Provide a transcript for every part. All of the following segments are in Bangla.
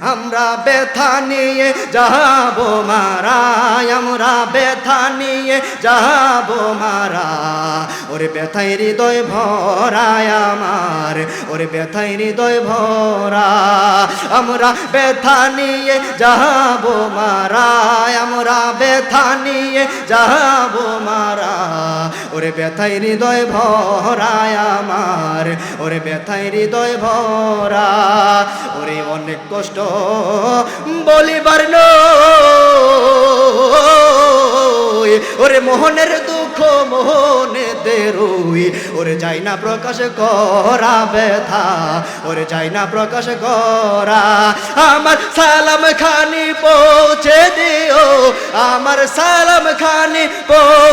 আমরা ব্যথা নিয়ে যাব মারা, আমরা ব্যথা নিয়ে যাব মারা। ওরে ব্যথায় হৃদয় ভরায় আমার, ওরে ব্যথায় হৃদয় ভরা। আমরা ব্যথা নিয়ে যাব মারা, আমরা ব্যথা নিয়ে যাব মারা। ওরে ব্যথায় হৃদয় ভরায় আমার, ওরে ব্যথায় হৃদয় ভরা, ওরে অনেক কষ্ট বলিবার নয় ওরে মোহনের দুঃখ মোহনে দেরুই, ওরে যাই না প্রকাশ করা ব্যথা, ওরে যাই না প্রকাশ করা। আমার সালাম খানি পৌঁছে দিও, আমার সালাম খানি পৌঁছে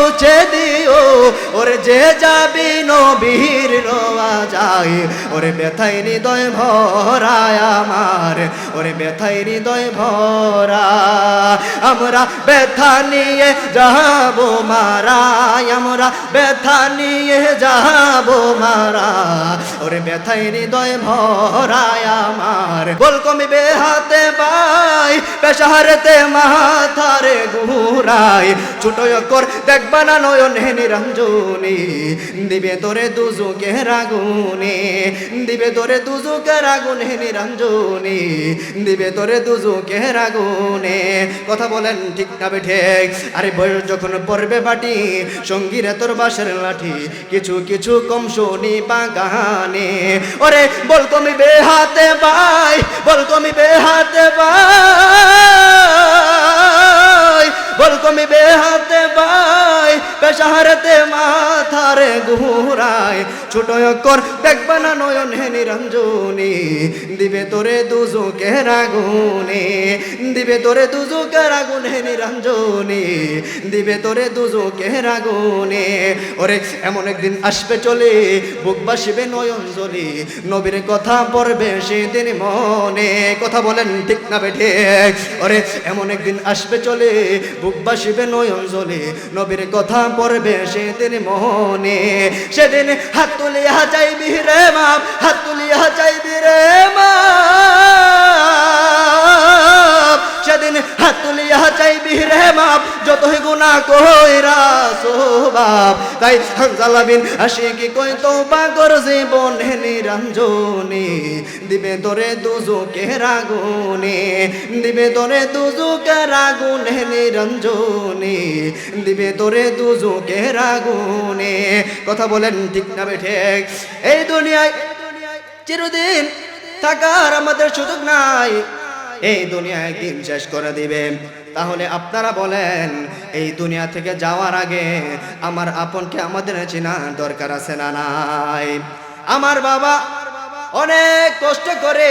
ওরে যে যাবি নবীর রোয়া যায়। ওরে ব্যথায় হৃদয় ভরায় আমার, ওরে ব্যথায় হৃদয় ভরা আমরা ব্যথা নিয়ে যাব মারা আমরা ব্যথা নিয়ে যাব মারা ওরে হৃদয় ভরায় আমার। বল পাই পেশাহারেতে মাথারে ছোট দেখবা না নয়ন নিরঞ্জনী, দিবে তোরে দুজুকে রাগুনে, দিবে তোরে দুজুকে রাগুনে, নিরঞ্জনী, দিবে তোরে দুজুকে রাগুনে। কথা বলেন ঠিক না বেঠে আরে বয়স যখন পড়বে বাটি সঙ্গীরে তোর বাসের লাঠি, কিছু কিছু কম শুনি বা বাগানে। ওরে, বল কমিবে হাতে পাই, বল কমিবে হাতে পাই, বল কমিবে হাতে পাই। পেশাহারতে মাথারে ঘুরায় ছোট কর দেখবা না নয়ন হে নিরঞ্জনী। দিবে তোরে দুজুকে রাগুনে। দিবে তোরে দুজুকে রাগুন হে নিরঞ্জনী। দিবে তোরে দুজুকে রাগুনে। ওরে, এমন একদিন আসবে চলে, বুক বাসিবে নয়ন জলি নবীর কথা পড়বে সেদিন মনে। কথা বলেন ঠিক না বেঠে। ওরে, এমন একদিন আসবে চলে, বুক বাসিবে নয়ন জলে নবীর কথা পড়বে সেদিন মনে। সেদিন হাত তুলিয়া চাইবি রে মাপ হাত তুলিয়া চাইবি রে মাপ তুলিয়া চাইবি রে মাপ, যতই গুণা কইরা সোবাব তাই হানজালা বিন আশিকি কই তো বাগর জীবন নিরঞ্জনী, দিবে তোরে দুজুকে রাগুনে, দিবে তোরে দুজুকে রাগুন নিরঞ্জনী, দিবে তোরে দুজুকে রাগুনে। কথা বলেন ঠিক না বেঠে এই দুনিয়ায় চিরদিন থাকার আমাদের সুযোগ নাই। এই দুনিয়া একদিন শেষ করে দিবে। তাহলে আপনারা বলেন, এই দুনিয়া থেকে যাওয়ার আগে আমার আপনকে আমাদের চেনা দরকার আছে না নাই? আমার বাবা অনেক কষ্ট করে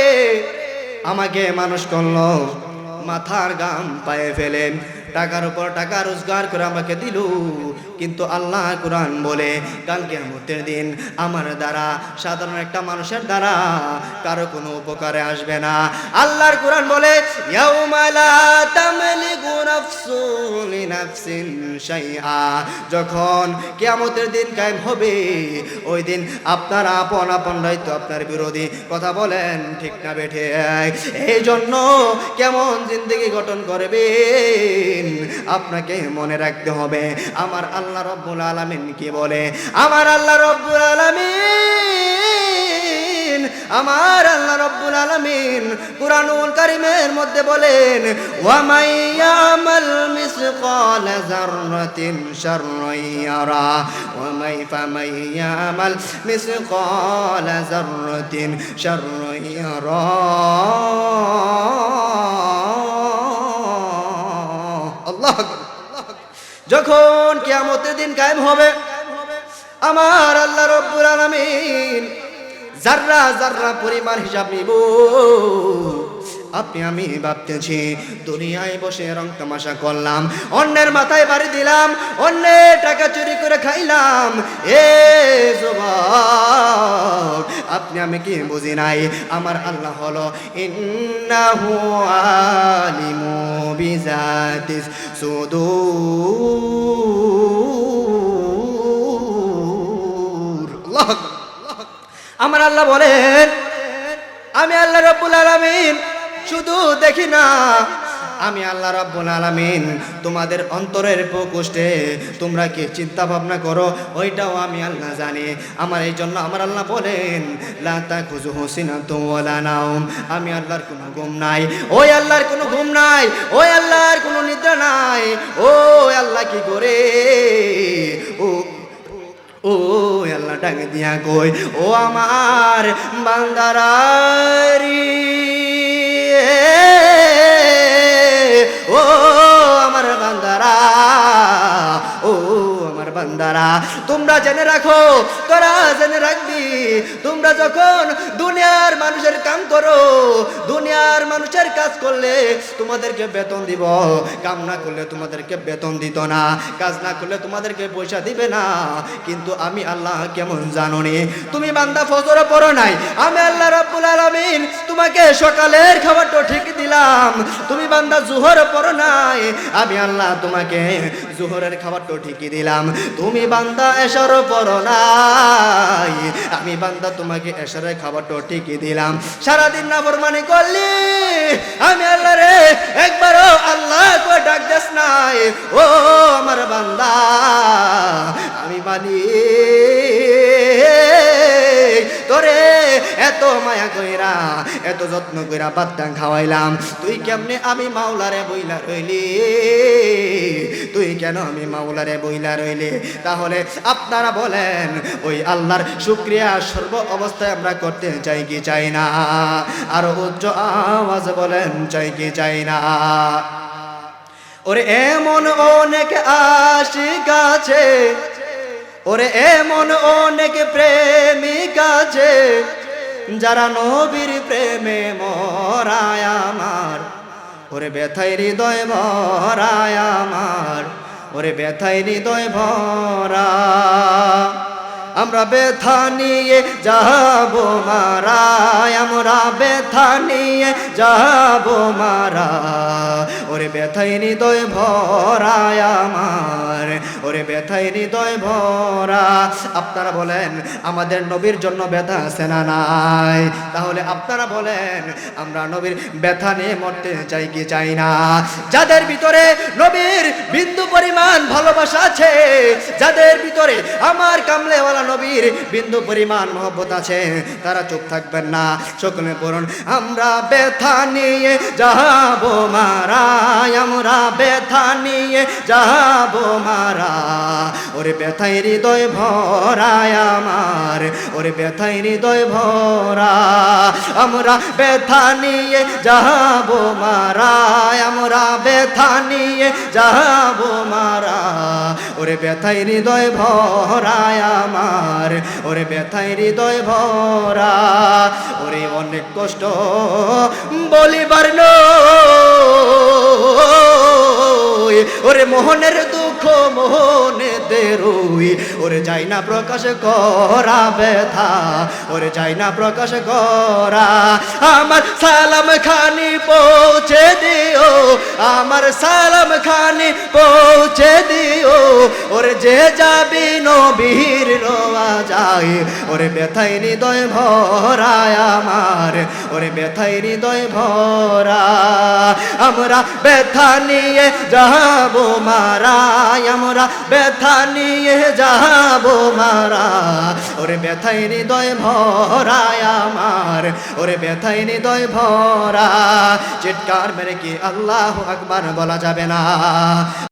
আমাকে মানুষ করল, মাথার গাম পায়ে ফেলে। টাকার উপর টাকা রোজগার করে আমাকে দিল। কিন্তু আল্লাহ কোরআন বলে কালকে মুহূর্তের দিন আমার দ্বারা, সাধারণ একটা মানুষের দ্বারা কারও কোনো উপকারে আসবে না। আল্লাহর কোরআন বলে যখন কিয়ামতের দিন কায়েম হবে, ওই দিন আপনার আপন আপন দায়িত্ব আপনার বিরোধী কথা বলেন ঠিক না বেঠে। এই জন্য কেমন জিন্দগি গঠন করবেন আপনাকে মনে রাখতে হবে, আমার আল্লাহ রব্বুল আলামিন কি বলে? আমার আল্লাহ রব্বুল আলামিন, আমার আল্লাহ রব্বুল আলামিন কুরআনুল কারীমের মধ্যে বলেন, ওয়া যখন কেয়ামতের দিন কায়েম হবে আমার আল্লাহ রব্বুল আলামিন জাররা জাররা পরিমাণ হিসাব নিব আপনি, আমি ভাবতেছি দুনিয়ায় বসে রং তামাশা করলাম, অন্যের মাথায় বাড়ি দিলাম, অন্যের টাকা চুরি করে খাইলাম। এ আপনি, আমি কি বুঝি নাই? আমার আল্লাহ হলো, ইন্নাহু আলিমু বিজাতিস আমার আল্লাহ বলেন, আমি আল্লাহ রব্বুল আলামিন শুধু দেখি না, আমি আল্লাহ রাব্বুল আলামিন তোমাদের অন্তরের প্রকোষ্ঠে তোমরা কি চিন্তা ভাবনা করো? ওইটাও আমি আল্লাহ জানি। আমার এই জন্য আমার আল্লাহ বলেন, লা তাখুযুহু সিনাতুন ওয়ালা নাওম। আমি আল্লাহর কোনো ঘুম নাই। ওই আল্লাহর কোনো ঘুম নাই, ওই আল্লাহর কোনো নিদ্রা নাই। ও আল্লাহ কি করে? ও ও আল্লাহ ডাক দিয়া কই ও আমার বান্দারারি ও আমার বান্দারা ও আমার বান্দারা তোমরা জেনে রাখো তোরা জেনে রাখবি। তোমরা যখন দুনিয়ার মানুষের কাম করো, দুনিয়ার মানুষের কাজ করলে তোমাদেরকে বেতন দিব। কাম না করলে তোমাদেরকে বেতন দিত না, কাজ না করলে তোমাদেরকে পয়সা দিবে না। কিন্তু আমি আল্লাহ কেমন জানো নি তুমি বান্দা ফজর পড়ো নাই। আমি আল্লাহ রাব্বুল আলামিন তোমাকে সকালের খাবারটা ঠিক দিলাম। তুমি বান্দা জুহর পড়ো নাই। আমি আল্লাহ তোমাকে জুহরের খাবারটা ঠিকই দিলাম। তুমি বান্দা এসর পড়ো নাই। আমি বান্দা তোমাকে এসরের খাবারটা ঠিকই দিলাম। সারাদিন না ফরমানি করলি, আমি আল্লাহ রে, একবারও আল্লাহ কো ডাক দেশ নাই। ও আমার বান্দা, আমি মানি এত মায়া কইরা, এত যত্ন কইরা বাত্তাং খাওয়াইলাম। তুই কেমনে আমি মাওলারে বইলা রইলি? তুই কেন আমি মাওলারে বইলা রইলি? তাহলে আপনারা বলেন, ওই আল্লাহর শুক্রিয়া সর্ব অবস্থায় আমরা করতে চাই কি চাই না? আর উচ্চ আওয়াজ বলেন, চাই কি চাই না? ওরে এমন অনেক আশিক আছে, ওরে এমন অনেক প্রেমিক আছে যারা নবীর প্রেমে মরায় আমার, ওরে ব্যথায় হৃদয় ভরায় আমার, ওরে ব্যথায় হৃদয় ভরা। আমরা ব্যথা নিয়ে যাব মারা, আমরা ব্যথা নিয়ে যাব মারা, ওরে ব্যথাই হৃদয় ভরায় আমার। ওরে ব্যথাই হৃদয় ভরা। আপনারা বলেন, আমাদের নবীর জন্য ব্যথা আছে না নাই? তাহলে আপনারা বলেন, আমরা নবীর ব্যথা নিয়ে মরতে চাই কি চাই না? যাদের ভিতরে নবীর বিন্দু পরিমাণ ভালোবাসা আছে, যাদের ভিতরে আমার কামলেওয়ালা নবীর বিন্দু পরিমাণ মহব্বত আছে, তারা চুপ থাকবেন না সকলে পড়ুন। আমরা ব্যথা নিয়ে যাব মারা আমরা ব্যথা নিয়ে যাব মারা ওরে ব্যথায় হৃদয় ভরায় আমার, ওরে ব্যথায় হৃদয় ভরা। আমরা ব্যথা নিয়ে যাব মারা, আমরা ব্যথা নিয়ে যাব মারা। ওরে ব্যথায় হৃদয় ভরায় আমার, ওরে ব্যথায় হৃদয় ভরা। ওরে অনেক কষ্ট বলিবার নয়, ওরে মোহনের দুঃখ মোহনে দেরুই। ওরে যাই না প্রকাশ করা ব্যথা, ওরে যাই না প্রকাশ করা। আমার সালাম খানি পৌঁছে দিও আমার সালাম খানি পৌঁছে দিও। ওরে যে যাবি নবীর রোয়া যায়। ওরে ব্যথাই হৃদয় ভরায় আমার। ওরে ব্যথাই হৃদয় ভরা। আমরা ব্যথা নিয়ে যাব মারা আমরা ব্যথা নিয়ে যাব মারা ওরে ব্যথাই হৃদয় ভরায় আমার। ওরে ব্যথাই হৃদয় ভরা। চিৎকার মেরে কি আল্লাহ আকবার বলা যাবে না।